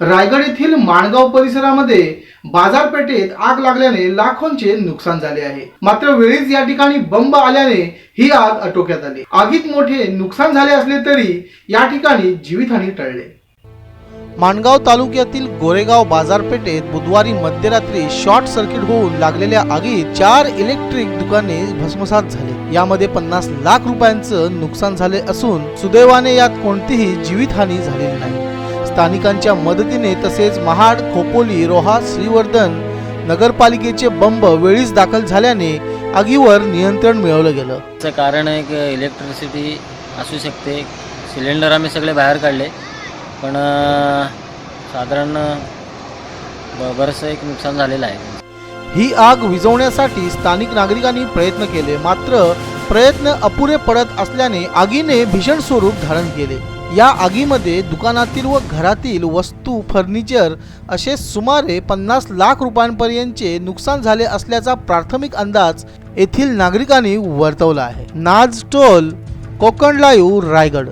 रायगड येथील माणगाव परिसरामध्ये बाजारपेठेत आग लागल्याने लाखोंचे नुकसान झाले आहे. मात्र वेळीच या ठिकाणी बंब आल्याने ही आग आटोक्यात आली. आगीत मोठे नुकसान झाले असले तरी या ठिकाणी जीवितहानी टळले. माणगाव तालुक्यातील गोरेगाव बाजारपेठेत बुधवारी मध्यरात्री शॉर्ट सर्किट होऊन लागलेल्या आगीत चार इलेक्ट्रिक दुकाने भस्मसात झाली. यामध्ये पन्नास लाख रुपयांचं नुकसान झाले असून सुदैवाने यात कोणतीही जीवितहानी झालेली नाही. स्थानिकांच्या मदतीने तसेच महाड खोपोली रोहा श्रीवर्धन नगरपालिकेचे बंब वेळीच दाखल झाल्याने आगीवर नियंत्रण मिळवलं गेलं. त्याचं कारण एक इलेक्ट्रिसिटी असू शकते. सिलेंडर आम्ही सगळे बाहेर काढले. पण साधारण बरंचसं एक नुकसान झालेलं आहे. ही आग विझवण्यासाठी स्थानिक नागरिकांनी प्रयत्न केले. मात्र प्रयत्न अपुरे पडत असल्याने आगीने भीषण स्वरूप धारण केले. या आगीमध्ये दुकानातील व घरातील वस्तू फर्निचर असे सुमारे पन्नास लाख रुपयांपर्यंतचे नुकसान झाले असल्याचा प्राथमिक अंदाज येथील नागरिकांनी वर्तवला आहे. नाज टोल कोकण लाईव्ह रायगड.